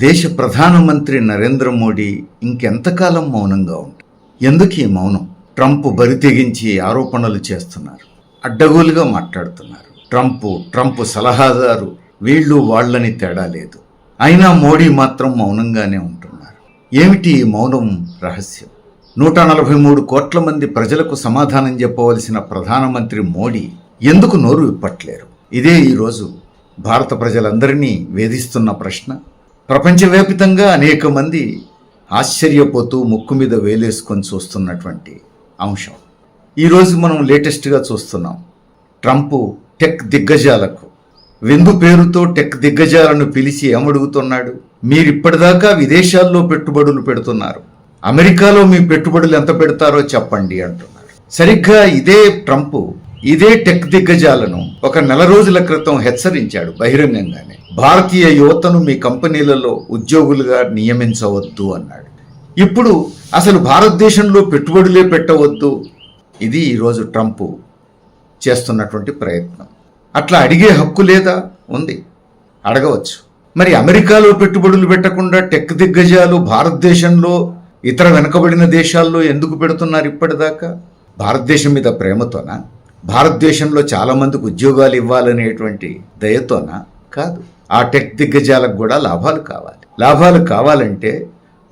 దేశ ప్రధానమంత్రి నరేంద్ర మోడీ ఇంకెంతకాలం మౌనంగా ఉంటారు? ఎందుకు ఈ మౌనం? ట్రంప్ బరి తెగించి ఆరోపణలు చేస్తున్నారు. అడ్డగోలుగా మాట్లాడుతున్నారు. ట్రంప్ ట్రంప్ సలహాదారు వీళ్ళు వాళ్ళని తేడా లేదు. అయినా మోడీ మాత్రం మౌనంగానే ఉంటున్నారు. ఏమిటి ఈ మౌనం రహస్యం? నూట నలభై మూడు కోట్ల మంది ప్రజలకు సమాధానం చెప్పవలసిన ప్రధానమంత్రి మోడీ ఎందుకు నోరు విప్పట్లేరు? ఇదే ఈరోజు భారత ప్రజలందరినీ వేధిస్తున్న ప్రశ్న. ప్రపంచవ్యాప్తంగా అనేక మంది ఆశ్చర్యపోతూ ముక్కు మీద వేలేసుకొని చూస్తున్నటువంటి అంశం. ఈరోజు మనం లేటెస్ట్గా చూస్తున్నాం. ట్రంప్ టెక్ దిగ్గజాలకు. విందు పేరుతో టెక్ దిగ్గజాలను పిలిచి ఏమడుగుతున్నాడు? మీరిప్పటిదాకా విదేశాల్లో పెట్టుబడులు పెడుతున్నారు. అమెరికాలో మీ పెట్టుబడులు ఎంత పెడతారో చెప్పండి అంటున్నారు. సరిగ్గా ఇదే ట్రంప్ ఇదే టెక్ దిగ్గజాలను ఒక నెల రోజుల క్రితం హెచ్చరించాడు బహిరంగంగానే. భారతీయ యువతను మీ కంపెనీలలో ఉద్యోగులుగా నియమించవద్దు అన్నాడు. ఇప్పుడు అసలు భారతదేశంలో పెట్టుబడులే పెట్టవద్దు? ఇది ఈరోజు ట్రంప్ చేస్తున్నటువంటి ప్రయత్నం. అట్లా అడిగే హక్కు లేదా? ఉంది. అడగవచ్చు. మరి అమెరికాలో పెట్టుబడులు పెట్టకుండా టెక్ దిగ్గజాలు భారతదేశంలో ఇతర వెనుకబడిన దేశాల్లో ఎందుకు పెడుతున్నారు ఇప్పటిదాకా? భారతదేశం మీద ప్రేమతోనా? భారతదేశంలో చాలామందికి ఉద్యోగాలు ఇవ్వాలనేటువంటి దయతోనా? కాదు. ఆ టెక్ దిగ్గజాలకు కూడా లాభాలు కావాలి. లాభాలు కావాలంటే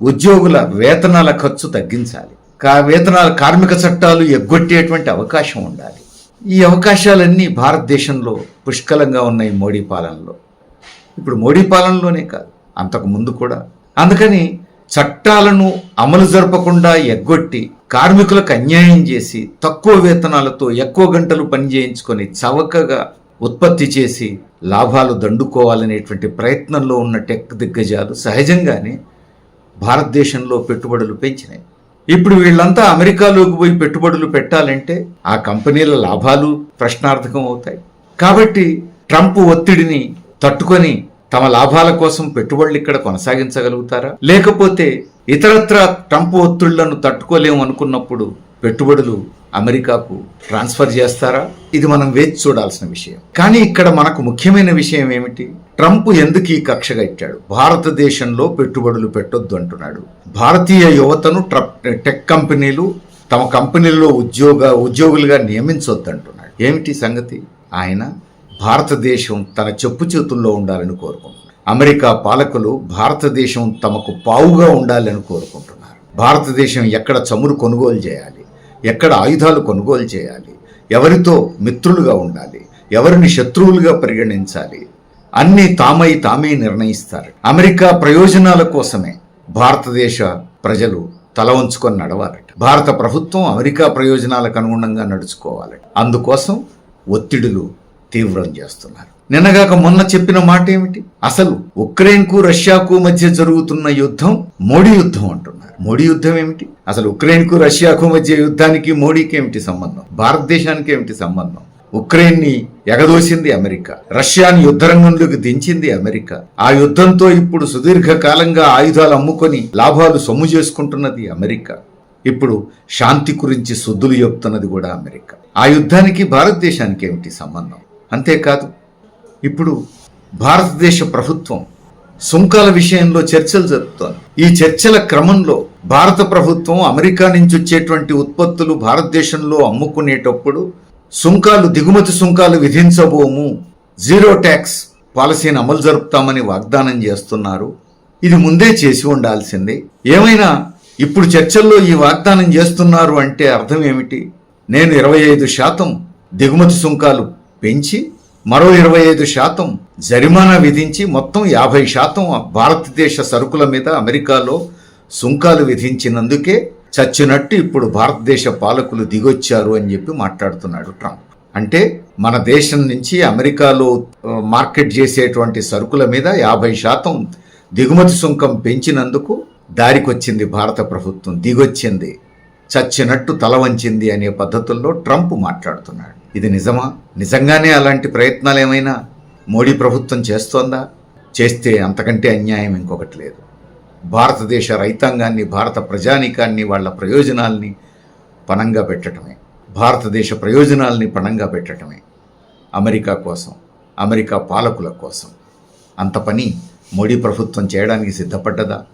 ఉద్యోగుల వేతనాల ఖర్చు తగ్గించాలి. కా వేతనాల కార్మిక చట్టాలు ఎగ్గొట్టేటువంటి అవకాశం ఉండాలి. ఈ అవకాశాలన్నీ భారతదేశంలో పుష్కలంగా ఉన్నాయి మోడీ పాలనలో. ఇప్పుడు మోడీ పాలనలోనే కాదు అంతకు ముందు కూడా. అందుకని చట్టాలను అమలు జరపకుండా ఎగ్గొట్టి కార్మికులకు అన్యాయం చేసి తక్కువ వేతనాలతో ఎక్కువ గంటలు పని చేయించుకొని చవకగా ఉత్పత్తి చేసి లాభాలు దండుకోవాలనేటువంటి ప్రయత్నంలో ఉన్న టెక్ దిగ్గజాలు సహజంగానే భారతదేశంలో పెట్టుబడులు పెంచినాయి. ఇప్పుడు వీళ్ళంతా అమెరికాలోకి పోయి పెట్టుబడులు పెట్టాలంటే ఆ కంపెనీల లాభాలు ప్రశ్నార్థకం అవుతాయి. కాబట్టి ట్రంప్ ఒత్తిడిని తట్టుకొని తమ లాభాల కోసం పెట్టుబడులు ఇక్కడ కొనసాగించగలుగుతారా? లేకపోతే ఇతరత్ర ట్రంప్ ఒత్తిళ్ళను తట్టుకోలేము అనుకున్నప్పుడు పెట్టుబడులు అమెరికాకు ట్రాన్స్ఫర్ చేస్తారా? ఇది మనం వేచి చూడాల్సిన విషయం. కానీ ఇక్కడ మనకు ముఖ్యమైన విషయం ఏమిటి? ట్రంప్ ఎందుకు ఈ కక్ష కట్టాడు భారతదేశంలో పెట్టుబడులు పెట్టొద్దు అంటున్నాడు. భారతీయ యువతను ట్రప్ టెక్ కంపెనీలు తమ కంపెనీల్లో ఉద్యోగ ఉద్యోగులుగా నియమించొద్దు అంటున్నాడు. ఏమిటి సంగతి? ఆయన భారతదేశం తన చెప్పు చేతుల్లో ఉండాలని కోరుకుంటున్నారు అమెరికా పాలకులు భారతదేశం తమకు పావుగా ఉండాలని కోరుకుంటున్నారు. భారతదేశం ఎక్కడ చమురు కొనుగోలు చేయాలి? ఎక్కడ ఆయుధాలు కొనుగోలు చేయాలి? ఎవరితో మిత్రులుగా ఉండాలి? ఎవరిని శత్రువులుగా పరిగణించాలి? అన్ని తామై తామే నిర్ణయిస్తారు. అమెరికా ప్రయోజనాల కోసమే భారతదేశ ప్రజలు తల వంచుకొని నడవాలట. భారత ప్రభుత్వం అమెరికా ప్రయోజనాలకు అనుగుణంగా నడుచుకోవాలట అందుకోసం ఒత్తిడులు తీవ్రం చేస్తున్నారు. నిన్నగాక మొన్న చెప్పిన మాట ఏమిటి అసలు ఉక్రెయిన్కు రష్యాకు మధ్య జరుగుతున్న యుద్ధం మోడీ యుద్ధం అంటున్నారు. మోడీ యుద్ధం ఏమిటి? అసలు ఉక్రెయిన్కు రష్యాకు మధ్య యుద్ధానికి మోడీకి ఏమిటి సంబంధం? భారతదేశానికి ఏమిటి సంబంధం? ఉక్రెయిన్ని ఎగదోసింది అమెరికా. రష్యాని యుద్ధరంగంలోకి దించింది అమెరికా. ఆ యుద్ధంతో ఇప్పుడు సుదీర్ఘకాలంగా ఆయుధాలు అమ్ముకొని లాభాలు సొమ్ము చేసుకుంటున్నది అమెరికా. ఇప్పుడు శాంతి గురించి సుద్దులు చెప్తున్నది కూడా అమెరికా. ఆ యుద్ధానికి భారతదేశానికి ఏమిటి సంబంధం? అంతేకాదు ఇప్పుడు భారతదేశ ప్రభుత్వం సుంకాల విషయంలో చర్చలు జరుపుతోంది. ఈ చర్చల క్రమంలో భారత ప్రభుత్వం అమెరికా నుంచి వచ్చేటువంటి ఉత్పత్తులు భారతదేశంలో అమ్ముకునేటప్పుడు సుంకాలు దిగుమతి సుంకాలు విధించబోము. జీరో ట్యాక్స్ పాలసీని అమలు జరుపుతామని వాగ్దానం చేస్తున్నారు. ఇది ముందే చేసి ఉండాల్సిందే. ఏమైనా ఇప్పుడు చర్చల్లో ఈ వాగ్దానం చేస్తున్నారు అంటే అర్థం ఏమిటి? నేను ఇరవై ఐదు శాతం దిగుమతి సుంకాలు పెంచి మరో ఇరవై ఐదు శాతం జరిమానా విధించి మొత్తం యాభై శాతం భారతదేశ సరుకుల మీద అమెరికాలో సుంకాలు విధించినందుకే చచ్చినట్టు ఇప్పుడు భారతదేశ పాలకులు దిగొచ్చారు అని చెప్పి మాట్లాడుతున్నాడు ట్రంప్. అంటే మన దేశం నుంచి అమెరికాలో మార్కెట్ చేసేటువంటి సరుకుల మీద యాభై శాతం దిగుమతి సుంకం పెంచినందుకు దారికొచ్చింది భారత ప్రభుత్వం దిగొచ్చింది చచ్చినట్టు తల వంచింది అనే పద్ధతుల్లో ట్రంప్ మాట్లాడుతున్నాడు. ఇది నిజమా? నిజంగానే అలాంటి ప్రయత్నాలు ఏమైనా మోడీ ప్రభుత్వం చేస్తోందా? చేస్తే అంతకంటే అన్యాయం ఇంకొకటి లేదు. భారతదేశ రైతాంగాన్ని భారత ప్రజానీకాన్ని వాళ్ళ ప్రయోజనాల్ని పణంగా పెట్టడమే భారతదేశ ప్రయోజనాల్ని పణంగా పెట్టడమే అమెరికా కోసం అమెరికా పాలకుల కోసం. అంత పని మోడీ ప్రభుత్వం చేయడానికి సిద్ధపడ్డదా?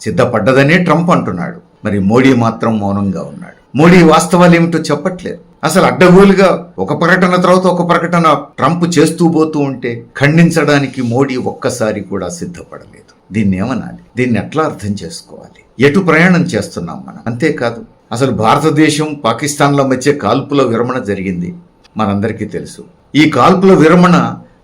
సిద్ధపడ్డదనే ట్రంప్ అంటున్నాడు. మరి మోడీ మాత్రం మౌనంగా ఉన్నాడు. మోడీ వాస్తవాలు ఏమిటో చెప్పట్లేదు. అసలు అడ్డగోలుగా ఒక ప్రకటన తర్వాత ఒక ప్రకటన ట్రంప్ చేస్తూ పోతూ ఉంటే ఖండించడానికి మోడీ ఒక్కసారి కూడా సిద్ధపడలేదు. దీన్ని ఏమనాలి? దీన్ని ఎట్లా అర్థం చేసుకోవాలి? ఎటు ప్రయాణం చేస్తున్నాం మనం? అంతేకాదు అసలు భారతదేశం పాకిస్తాన్ల మధ్య కాల్పుల విరమణ జరిగింది. మనందరికీ తెలుసు. ఈ కాల్పుల విరమణ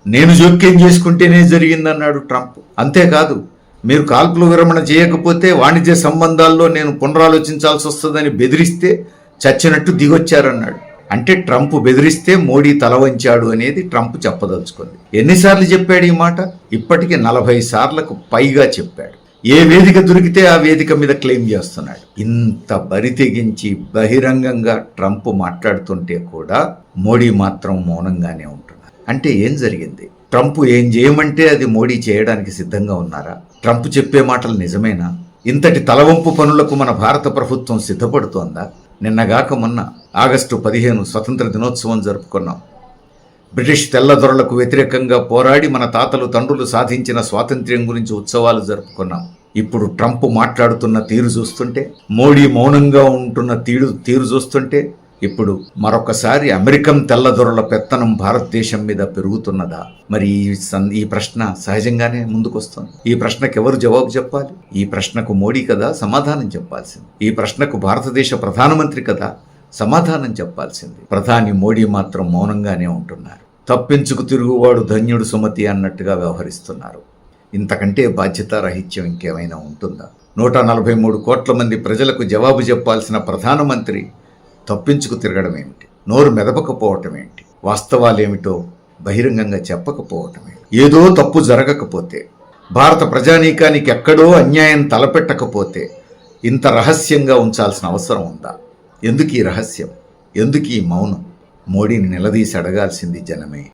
నేను జోక్యం చేసుకుంటేనే జరిగిందన్నాడు ట్రంప్. అంతేకాదు మీరు కాల్పుల విరమణ చేయకపోతే వాణిజ్య సంబంధాల్లో నేను పునరాలోచించాల్సి వస్తుందని బెదిరిస్తే చచ్చినట్టు దిగొచ్చారన్నాడు. అంటే ట్రంప్ బెదిరిస్తే మోడీ తల వంచాడు అనేది ట్రంప్ చెప్పదలుచుకుంది. ఎన్నిసార్లు చెప్పాడు ఈ మాట? ఇప్పటికి నలభై సార్లకు పైగా చెప్పాడు. ఏ వేదిక దొరికితే ఆ వేదిక మీద క్లెయిమ్ చేస్తున్నాడు. ఇంత బరి తెగించి బహిరంగంగా ట్రంప్ మాట్లాడుతుంటే కూడా మోడీ మాత్రం మౌనంగానే ఉంటున్నారు. అంటే ఏం జరిగింది? ట్రంప్ ఏం చేయమంటే అది మోడీ చేయడానికి సిద్ధంగా ఉన్నారా? ట్రంప్ చెప్పే మాటలు నిజమేనా? ఇంతటి తలవంపు పనులకు మన భారత ప్రభుత్వం సిద్ధపడుతోందా? నిన్నగాక మొన్న ఆగస్టు పదిహేను స్వతంత్ర దినోత్సవం జరుపుకున్నాం. బ్రిటిష్ తెల్లదొరలకు వ్యతిరేకంగా పోరాడి మన తాతలు తండ్రులు సాధించిన స్వాతంత్ర్యం గురించి ఉత్సవాలు జరుపుకున్నాం. ఇప్పుడు ట్రంప్ మాట్లాడుతున్న తీరు చూస్తుంటే మోడీ మౌనంగా ఉంటున్న తీరు తీరు చూస్తుంటే ఇప్పుడు మరొకసారి అమెరికన్ తెల్లదొరల పెత్తనం భారతదేశం మీద పెరుగుతున్నదా? మరి ఈ ఈ ప్రశ్న సహజంగానే ముందుకొస్తుంది. ఈ ప్రశ్నకు ఎవరు జవాబు చెప్పాలి? ఈ ప్రశ్నకు మోడీ కదా సమాధానం చెప్పాల్సింది. ఈ ప్రశ్నకు భారతదేశ ప్రధానమంత్రి కదా సమాధానం చెప్పాల్సింది. ప్రధాని మోడీ మాత్రం మౌనంగానే ఉంటున్నారు. తప్పించుకు తిరుగువాడు ధన్యుడు సుమతి అన్నట్టుగా వ్యవహరిస్తున్నారు. ఇంతకంటే బాధ్యతారాహిత్యం ఇంకేమైనా ఉంటుందా? నూట నలభై మూడు కోట్ల మంది ప్రజలకు జవాబు చెప్పాల్సిన ప్రధానమంత్రి తప్పించుకు తిరగడం ఏమిటి నోరు మెదపకపోవటం ఏంటి? వాస్తవాలేమిటో బహిరంగంగా చెప్పకపోవటం ఏదో తప్పు జరగకపోతే భారత ప్రజానీకానికి ఎక్కడో అన్యాయం తలపెట్టకపోతే ఇంత రహస్యంగా ఉంచాల్సిన అవసరం ఉందా? ఎందుకు ఈ రహస్యం? ఎందుకు ఈ మౌనం? మోడీని నిలదీసి అడగాల్సింది జనమే.